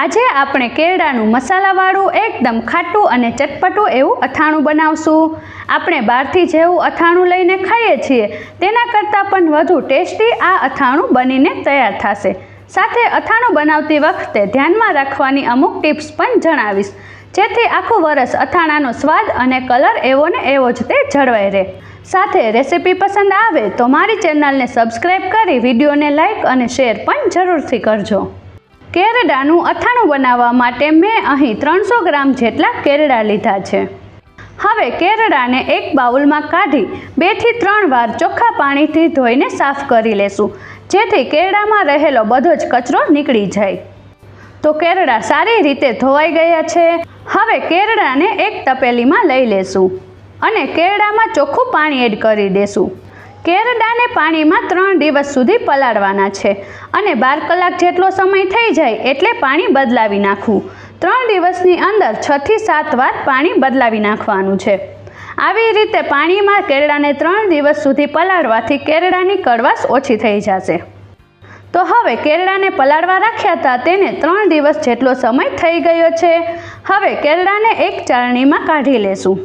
આજે આપણે કેળાનું મસાલાવાળું એકદમ ખાટું અને ચટપટું એવું અથાણું બનાવશું. આપણે બહારથી જેવું અથાણું લઈને ખાઈએ છીએ, તેના કરતાં પણ વધુ ટેસ્ટી આ અથાણું બનીને તૈયાર થશે. સાથે અથાણું બનાવતી વખતે ધ્યાનમાં રાખવાની અમુક ટિપ્સ પણ જણાવીશ. જેથી આખું વરસ અથાણાનો સ્વાદ અને કલર એવો ને એવો જ તે જળવાઈ રહે. સાથે રેસીપી પસંદ આવે તો મારી ચેનલને સબસ્ક્રાઈબ કરી વિડીયોને લાઇક અને શેર પણ જરૂરથી કરજો. કેરડાનું અથાણું બનાવવા માટે મેં અહીં ત્રણસો ગ્રામ જેટલા કેરડા લીધા છે. હવે કેરડાને એક બાઉલમાં કાઢી બેથી ત્રણ વાર ચોખ્ખા પાણીથી ધોઈને સાફ કરી લેશું, જેથી કેરડામાં રહેલો બધો જ કચરો નીકળી જાય. તો કેરડા સારી રીતે ધોવાઈ ગયા છે. હવે કેરડાને એક તપેલીમાં લઈ લેશું અને કેરડામાં ચોખ્ખું પાણી એડ કરી દેશું. કેરડાને પાણીમાં ત્રણ દિવસ સુધી પલાળવાના છે અને બાર કલાક જેટલો સમય થઈ જાય એટલે પાણી બદલાવી નાખવું. ત્રણ દિવસની અંદર છથી સાત વાર પાણી બદલાવી નાખવાનું છે. આવી રીતે પાણીમાં કેરડાને ત્રણ દિવસ સુધી પલાળવાથી કેરડાની કડવાશ ઓછી થઈ જશે. તો હવે કેરડાને પલાળવા રાખ્યા હતા તેને ત્રણ દિવસ જેટલો સમય થઈ ગયો છે. હવે કેરડાને એક ચારણીમાં કાઢી લેશું.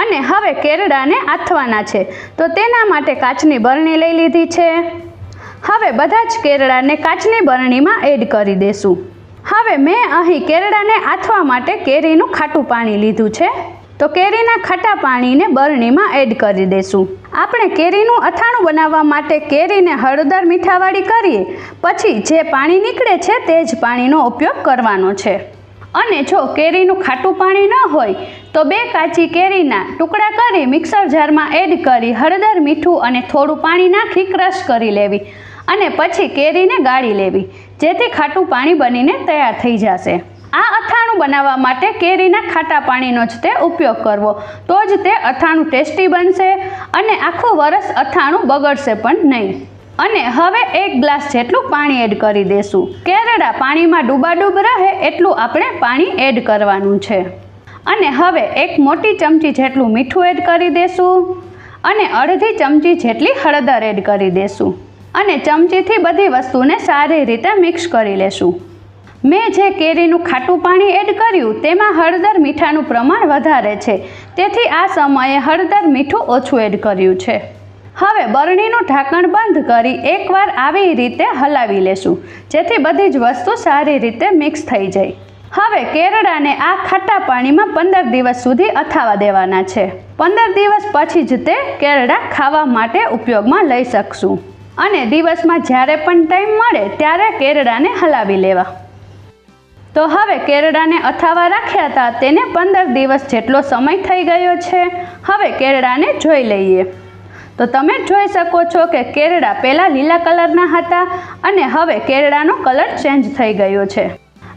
અને હવે કેરડાને આથવાના છે. તો તેના માટે કાચની બરણી લઈ લીધી છે. હવે બધા જ કેરડાને કાચની બરણીમાં એડ કરી દેશું. હવે મેં અહીં કેરડાને આથવા માટે કેરીનું ખાટું પાણી લીધું છે. તો કેરીના ખાટા પાણીને બરણીમાં એડ કરી દેશું. આપણે કેરીનું અથાણું બનાવવા માટે કેરીને હળદર મીઠાવાળી કરીએ. પછી જે પાણી નીકળે છે તે જ પાણીનો ઉપયોગ કરવાનો છે. અને જો કેરીનું ખાટું પાણી ન હોય, તો બે કાચી કેરીના ટુકડા કરી મિક્સર જારમાં એડ કરી હળદર, મીઠું અને થોડું પાણી નાખી ક્રશ કરી લેવી અને પછી કેરીને ગાળી લેવી, જેથી ખાટું પાણી બનીને તૈયાર થઈ જશે. આ અથાણું બનાવવા માટે કેરીના ખાટા પાણીનો જ તે ઉપયોગ કરવો, તો જ તે અથાણું ટેસ્ટી બનશે અને આખું વરસ અથાણું બગડશે પણ નહીં. અને હવે એક ગ્લાસ જેટલું પાણી એડ કરી દેશું. કેરડા પાણીમાં ડૂબાડૂબ રહે એટલું આપણે પાણી એડ કરવાનું છે. અને હવે એક મોટી ચમચી જેટલું મીઠું એડ કરી દેશું અને અડધી ચમચી જેટલી હળદર એડ કરી દેશું. અને ચમચીથી બધી વસ્તુને સારી રીતે મિક્સ કરી લેશું. મેં જે કેરીનું ખાટું પાણી એડ કર્યું તેમાં હળદર મીઠાનું પ્રમાણ વધારે છે. તેથી આ સમયે હળદર મીઠું ઓછું એડ કર્યું છે. હવે બરણીનું ઢાંકણ બંધ કરી એકવાર આવી રીતે હલાવી લેશું. જેથી બધી જ વસ્તુ સારી રીતે મિક્સ થઈ જાય. હવે કેરડાને આ ખાટા પાણીમાં પંદર દિવસ સુધી અથાવા દેવાના છે. પંદર દિવસ પછી જ તે કેરડા ખાવા માટે ઉપયોગમાં લઈ શકશું. અને દિવસમાં જ્યારે પણ ટાઈમ મળે ત્યારે કેરડાને હલાવી લેવા. તો હવે કેરડાને અથાવા રાખ્યા હતા, તેને પંદર દિવસ જેટલો સમય થઈ ગયો છે. હવે કેરડાને જોઈ લઈએ. તો તમે જોઈ શકો છો કે કેરડા પહેલાં લીલા કલરના હતા અને હવે કેરડાનો કલર ચેન્જ થઈ ગયો છે.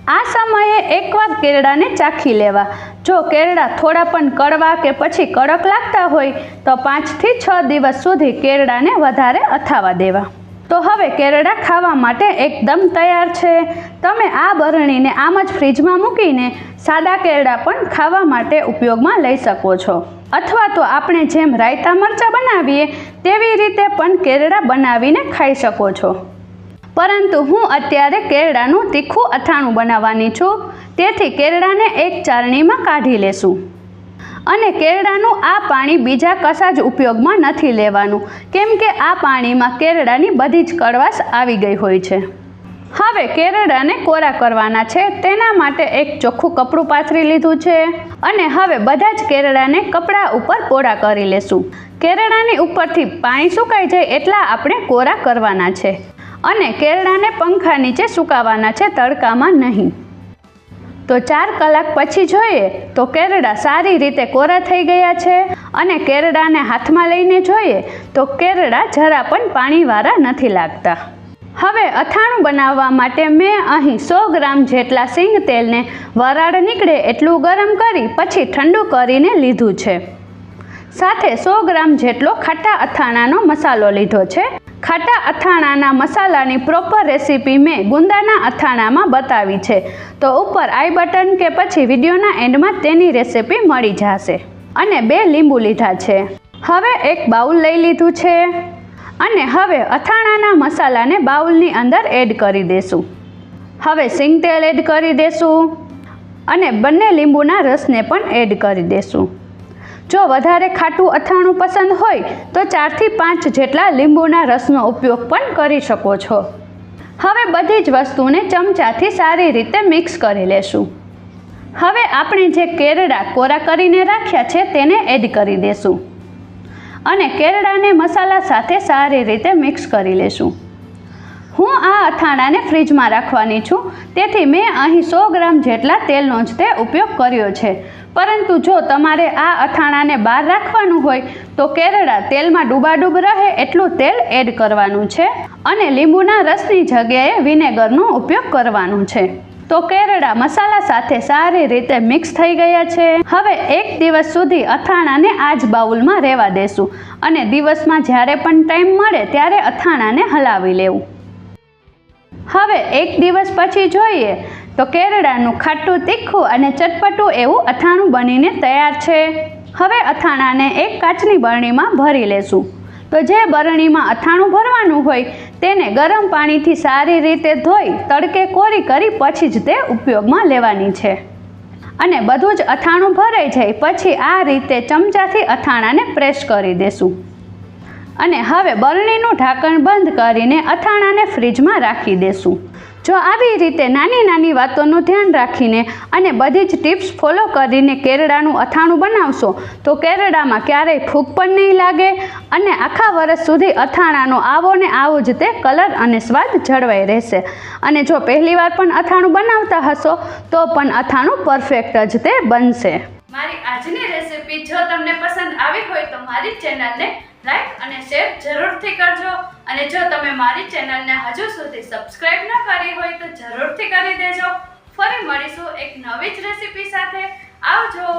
આ સમયે એકવાર કેરડાને ચાખી લેવા. જો કેરડા થોડા પણ કડવા કે પછી કડક લાગતા હોય, તો પાંચથી છ દિવસ સુધી કેરડાને વધારે અથાવા દેવા. તો હવે કેરડા ખાવા માટે એકદમ તૈયાર છે. તમે આ બરણીને આમ જ ફ્રીજમાં મૂકીને સાદા કેરડા પણ ખાવા માટે ઉપયોગમાં લઈ શકો છો. અથવા તો આપણે જેમ રાયતા મરચાં બનાવીએ, તેવી રીતે પણ કેરડા બનાવીને ખાઈ શકો છો. પરંતુ હું અત્યારે કેરડાનું તીખું અથાણું બનાવવાની છું. તેથી કેરડાને એક ચારણીમાં કાઢી લેશું. અને કેરડાનું આ પાણી બીજા કશા જ ઉપયોગમાં નથી લેવાનું. કેમ કે આ પાણીમાં કેરડાની બધી જ કડવાશ આવી ગઈ હોય છે. હવે કેરડાને કોરા કરવાના છે, તેના માટે એક ચોખ્ખું કપડું પાથરી લીધું છે અને હવે બધા જ કેરડાને કપડા ઉપર કોરા કરી લેશું. કેરડાની ઉપરથી પાણી સુકાઈ જાય એટલા આપણે કોરા કરવાના છે. અને કેરડાને પંખા નીચે સુકાવાના છે તડકામાં નહીં. તો ચાર કલાક પછી જોઈએ તો કેરડા સારી રીતે કોરા થઈ ગયા છે અને કેરડાને હાથમાં લઈને જોઈએ તો કેરડા જરા પણ પાણીવાળા નથી લાગતા. હવે અથાણું બનાવવા માટે મેં અહીં સો ગ્રામ જેટલા સિંગ તેલને વરાળ નીકળે એટલું ગરમ કરી પછી ઠંડુ કરીને લીધું છે. સાથે સો ગ્રામ જેટલો ખાટા અથાણાનો મસાલો લીધો છે. ખાટા અથાણાના મસાલાની પ્રોપર રેસીપી મેં ગુંદાના અથાણામાં બતાવી છે. તો ઉપર આઈ બટન કે પછી વિડીયોના એન્ડમાં તેની રેસીપી મળી જશે. અને બે લીંબુ લીધા છે. હવે એક બાઉલ લઈ લીધું છે. અને હવે અથાણાના મસાલાને બાઉલની અંદર એડ કરી દેશું. હવે સિંગ તેલ એડ કરી દેશું. અને બંને લીંબુના રસને પણ એડ કરી દેશું. જો વધારે ખાટું અથાણું પસંદ હોય, તો ચારથી પાંચ જેટલા લીંબુના રસનો ઉપયોગ પણ કરી શકો છો. હવે બધી જ વસ્તુને ચમચાથી સારી રીતે મિક્સ કરી લેશું. હવે આપણે જે કેરડા કોરા કરીને રાખ્યા છે, તેને એડ કરી દેશું. અને કેરડાને મસાલા સાથે સારી રીતે મિક્સ કરી લેશું. હું આ અથાણાને ફ્રીજમાં રાખવાની છું. તેથી મેં અહીં સો ગ્રામ જેટલા તેલનો જ તે ઉપયોગ કર્યો છે. પરંતુ જો તમારે આ અથાણાને બહાર રાખવાનું હોય, તો કેરળા તેલમાં ડૂબાડૂબ રહે એટલું તેલ એડ કરવાનું છે અને લીંબુના રસની જગ્યાએ વિનેગરનો ઉપયોગ કરવાનો છે. તો કેરળા મસાલા સાથે સારી રીતે મિક્સ થઈ ગયા છે. હવે એક દિવસ સુધી અથાણાને આ જ બાઉલમાં રહેવા દેશું અને દિવસમાં જ્યારે પણ ટાઈમ મળે ત્યારે અથાણાને હલાવી લેવું. હવે એક દિવસ પછી જોઈએ તો કેરડાનું ખાટું તીખું અને ચટપટું એવું અથાણું બનીને તૈયાર છે. હવે અથાણાને એક કાચની બરણીમાં ભરી લેશું. તો જે બરણીમાં અથાણું ભરવાનું હોય તેને ગરમ પાણીથી સારી રીતે ધોઈ, તડકે કોરી કરી પછી જ તે ઉપયોગમાં લેવાની છે. અને બધું જ અથાણું ભરાઈ જાય પછી આ રીતે ચમચાથી અથાણાને પ્રેસ કરી દેશું. અને હવે બરણીનું ઢાંકણ બંધ કરીને અથાણાને ફ્રીજમાં રાખી દેશું. જો આવી રીતે નાની નાની વાતોનું ધ્યાન રાખીને અને બધી જ ટિપ્સ ફોલો કરીને કેરડાનું અથાણું બનાવશો, તો કેરડામાં ક્યારેય ફૂગ પણ નહીં લાગે અને આખા વર્ષ સુધી અથાણાનો આવો ને આવો જ તે કલર અને સ્વાદ જળવાઈ રહેશે. અને જો પહેલીવાર પણ અથાણું બનાવતા હશો, તો પણ અથાણું પરફેક્ટ જ તે બનશે. મારી આજની રેસિપી જો તમને પસંદ આવી હોય મારી ચેનલને લાઈક અને શેર જરૂરથી કરજો. અને જો તમે મારી ચેનલને હજુ સુધી સબસ્ક્રાઇબ ન કરી હોય તો જરૂરથી કરી દેજો. ફરી મળીશું એક નવી જ રેસીપી સાથે. આવજો.